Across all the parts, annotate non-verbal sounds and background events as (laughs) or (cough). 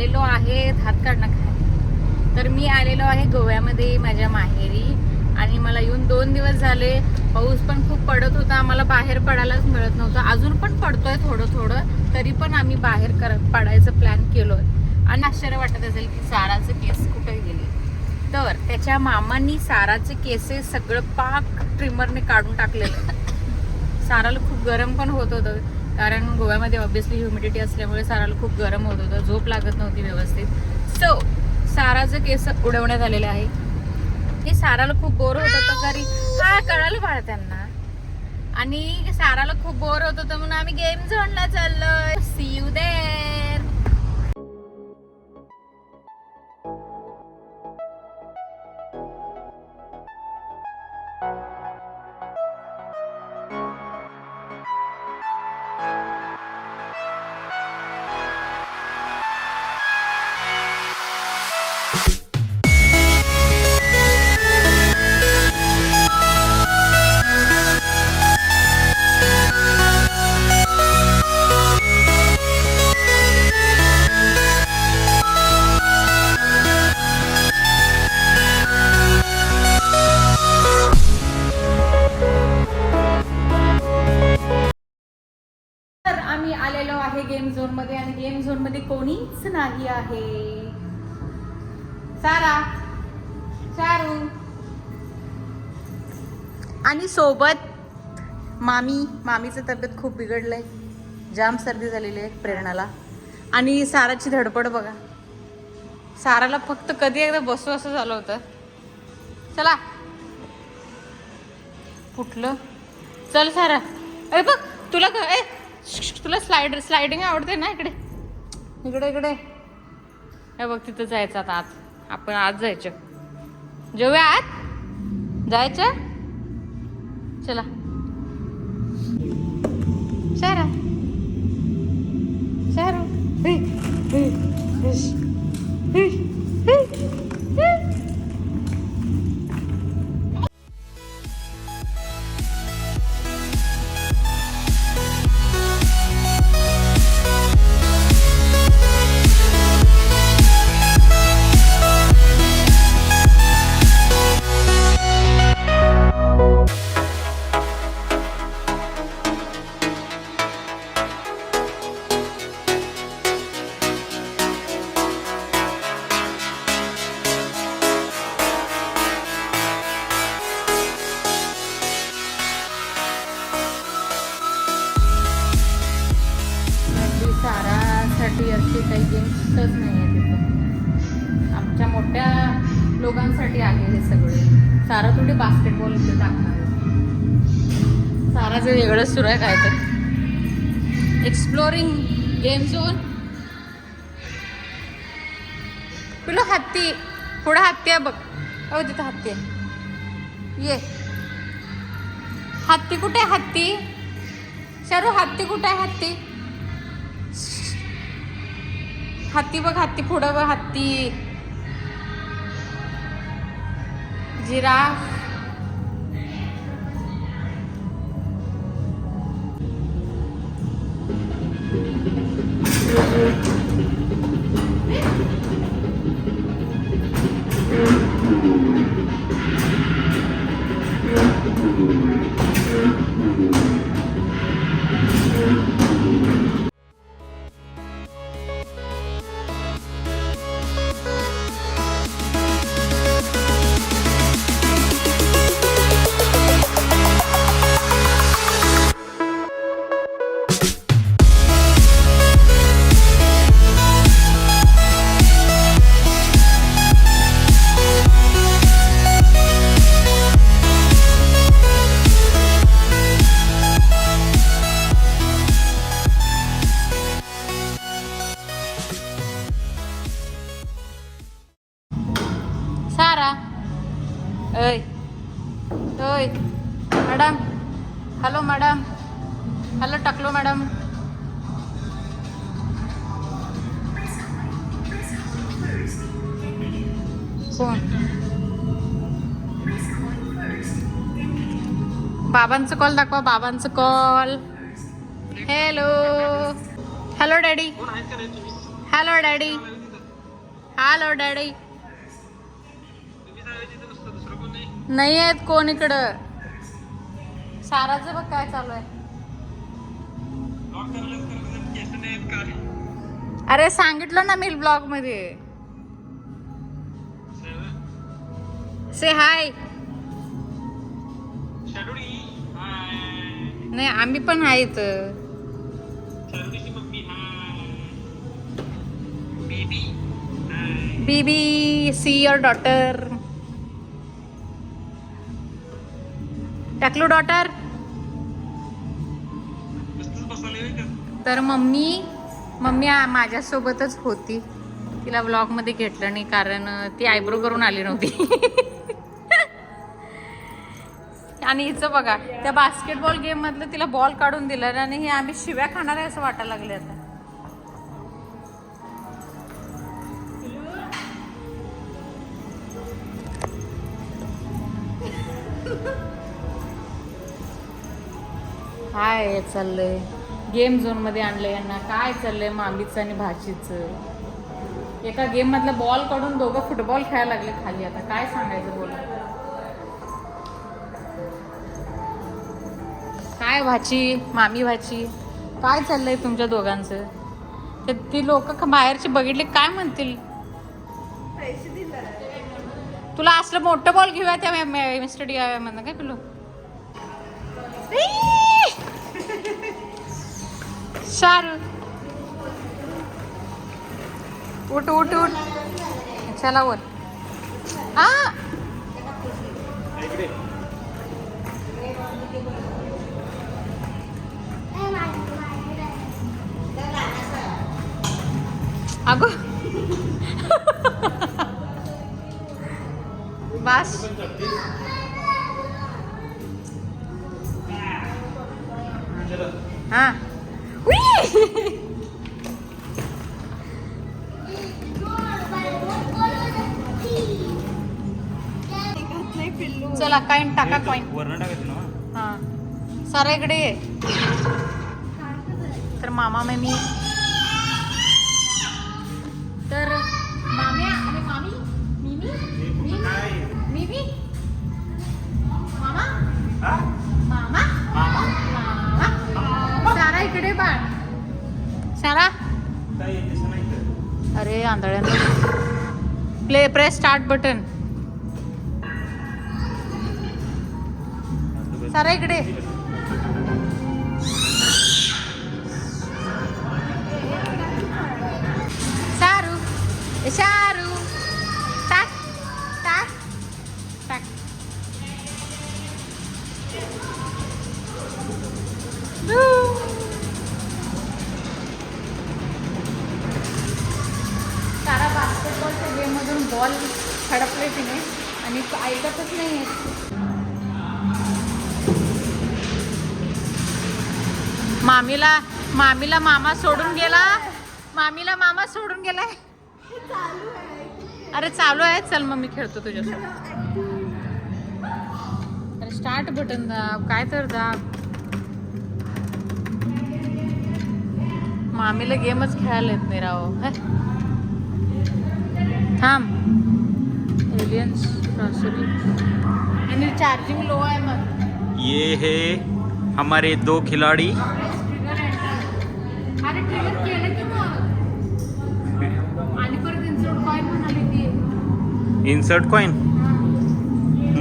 आलेलो आहे हात काढणं खायला तर मी आलेलो आहे गोव्यामध्ये माझ्या माहेरी आणि मला येऊन दोन दिवस झाले. पाऊस पण खूप पडत होता आम्हाला बाहेर पडायलाच मिळत नव्हतं. अजून पण पडतोय थोडं थोडं तरी पण आम्ही बाहेर कर पडायचं प्लॅन केलोय. आणि आश्चर्य वाटत असेल की साराचे केस कुठे गेले? तर त्याच्या मामांनी साराचे केसेस सगळं पाक ट्रिमरने काढून टाकलेलं. साराला खूप गरम पण होत होतं. कारण गोव्यामध्ये ऑब्व्हियसली ह्युमिडिटी असल्यामुळे साराला खूप गरम होत होतं झोप लागत नव्हती व्यवस्थित. सो साराचं केस उडवण्यात आलेलं आहे. हे साराला खूप बोर होत होतं घरी हा कळालं बाळ त्यांना. आणि साराला खूप बोर होत होतं म्हणून आम्ही गेम झोनला चाललो सी यू देर गेममध्ये आणि गेम झोनमध्ये कोणीच नाही आहे. सारा चारू आणि सोबत मामी मामीचं तब्येत खूप बिघडलंय. जाम सर्दी झालेली आहे प्रेरणाला. आणि साराची धडपड बघा. साराला फक्त कधी एकदा बसू असं झालं होतं. चला. कुठलं? चल सारा. अरे बघ तुला ए तुला स्लाइड स्लायडिंग आवडते ना इकडे? इकडे इकडे. हे बघ तिथं जायचं आता आत. आपण आज जायचं. जेव्हा आत? जायचं? चला. हे, हुश, हे सगळे. सारा थोडी बास्केटबॉल इथे टाकणार सारा साराचं वेगळंच सुरू आहे काय तर. एक्सप्लोरिंग गेम झोन पिलो हत्ती. पुढं हत्ती आहे बघ. अहो तिथं हत्ती आहे. ये. हत्ती कुठे आहे हत्ती? शरू हत्ती कुठे आहे हत्ती? हत्ती बघ हत्ती पुढं बघ हत्ती. जिराफ सारा हॅलो टाकलो मॅडम. कोण? बाबांचं कॉल दाखवा बाबांचं call hello hello daddy hello daddy hello daddy नाही आहेत कोण इकडं. साराचं बघ काय चालू आहे. अरे सांगितलं ना मी ब्लॉगमध्ये. से हाय नाही आम्ही पण आहे इथं. बीबी सी युअर डॉटर टाकलो डॉटर तर मम्मी मम्मी माझ्यासोबतच होती. तिला ब्लॉगमध्ये घेतलं नाही कारण ती आयब्रो करून आली नव्हती. आणि हिचं बघा त्या बास्केटबॉल गेम मधलं तिला बॉल काढून दिला आणि हे आम्ही शिव्या खाणार आहे असं वाटायला लागले आता. हाय चाललंय. गेम झोनमध्ये आणलंय यांना. काय चाललंय मामीचं आणि भाचीचं? एका गेम मधला बॉल काढून दोघं फुटबॉल खेळायला लागले खाली. आता काय सांगायचं बोला. काय भाची? मामी भाची? काय चाललंय तुमच्या दोघांचं? ते ती लोक बाहेरचे बघितले काय म्हणतील? तुला असलं मोठं बॉल घेऊया त्या मिस्टर डी म्हणणं काय पिलो शारू उठ उठ उठ. चला वर आ! अगो. बस. हा. चला कॉईन टाका कॉईन वरण टाकायचं ना हा. सारा इकडे ये. तर मामा मी तर माम्या आणि मामी? मिमी? मिमी मिमी? मामा? मामा? मामा? सारा इकडे बाळ. सारा? काय तसं नाही तर. अरे आंधळ्यानं. Play press start button Sara इकडे. सारू सारू शारू. टाक टाक टाक. सारा बास्केटबॉलच्या गेममधून बॉल हडपले तिने आणि ऐकतच नाही मामीला मामीला मामा सोडून गेला. मामीला मामा सोडून गेलाय अरे चालू आहे चल मग मी खेळतो तुझ्यासोबत. अरे स्टार्ट बटन दाब काय तर दाब. मामीला गेमच खेळायला येत नाही राव. थांब. एलियन्स सॉरी आणि चार्जिंग लो आहे मग. ये है हमारे दो खिलाड़ी. अरे ट्रिगर केलं की मग? आणि परत इन्सर्ट कॉइन म्हणाली ती. Insert coin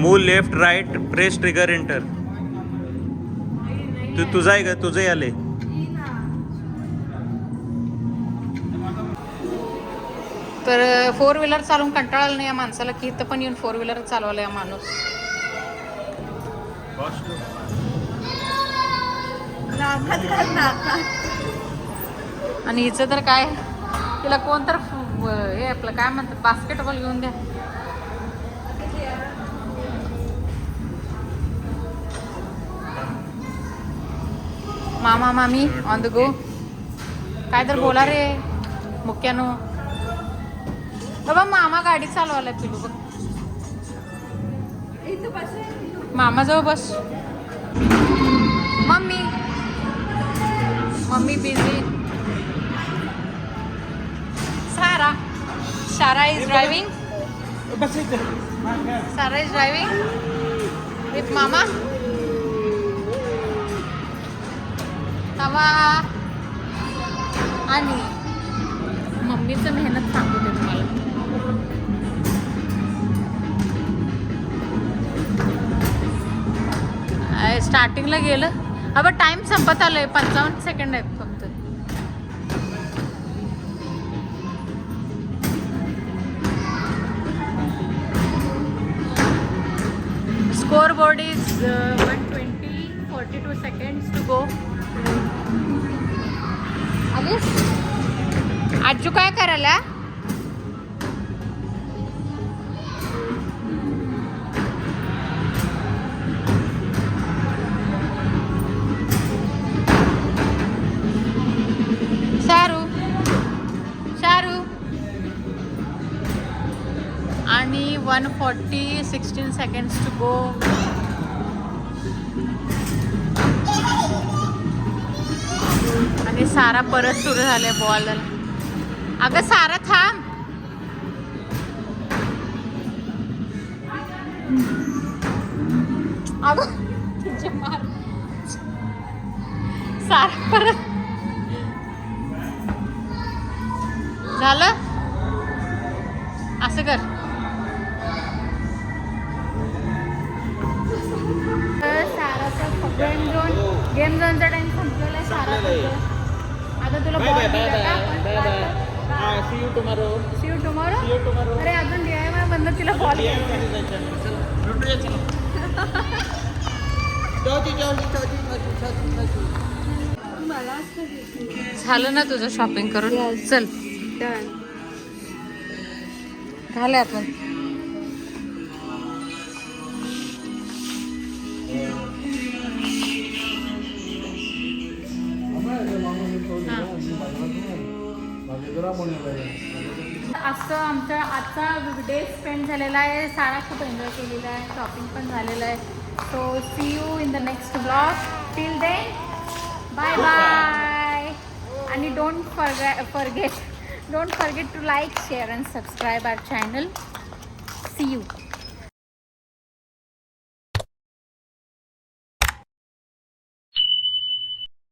move left right press trigger enter तू तुझा आहे का? तुझं आले तर फोर व्हीलर चालवून कंटाळाला नाही या माणसाला की इथं पण येऊन फोर व्हीलर चालवला या माणूस. आणि हिचं तर काय? तिला कोण तर हे आपलं काय म्हणतात बास्केटबॉल घेऊन द्या. मामा मामी ऑन द गो काय तर बोला रे मुक्यानो. बाबा मामा गाडी चालवायला पिलू बघ. मामाजवळ बस. Mummy. Mummy busy Sara Sara is driving Sara is driving with मामा तवा आणि मम्मीचं मेहनत सांगते तुम्हाला. आहे, स्टार्टिंगला गेलं. अबा टाइम संपत आलोय. पंचावन्न सेकंड आहेत फक्त. Four board is one twenty forty two seconds to go आलीस? आजू काय करायला? One forty sixteen seconds to go आणि सारा परत सुरू झाले बॉल अगं सारा थांब. अगं मार. सारा परत. झालं? असं कर. गेम झोन गेम झोनचा टाइम संपलेला आहे सारा आता तुला का? आपण see you tomorrow see you tomorrow see you tomorrow अरे अजून डी आय मधनं तिला चौथी (laughs) झालं ना तुझं शॉपिंग करून? चल. झालं आपण असं आमचा आजचा डे स्पेंड झालेला आहे. सारा खूप एन्जॉय केलेला आहे. शॉपिंग पण झालेलं आहे. So see you in the next blog till then bye bye आणि don't forge forget don't forget to like share and subscribe our channel see you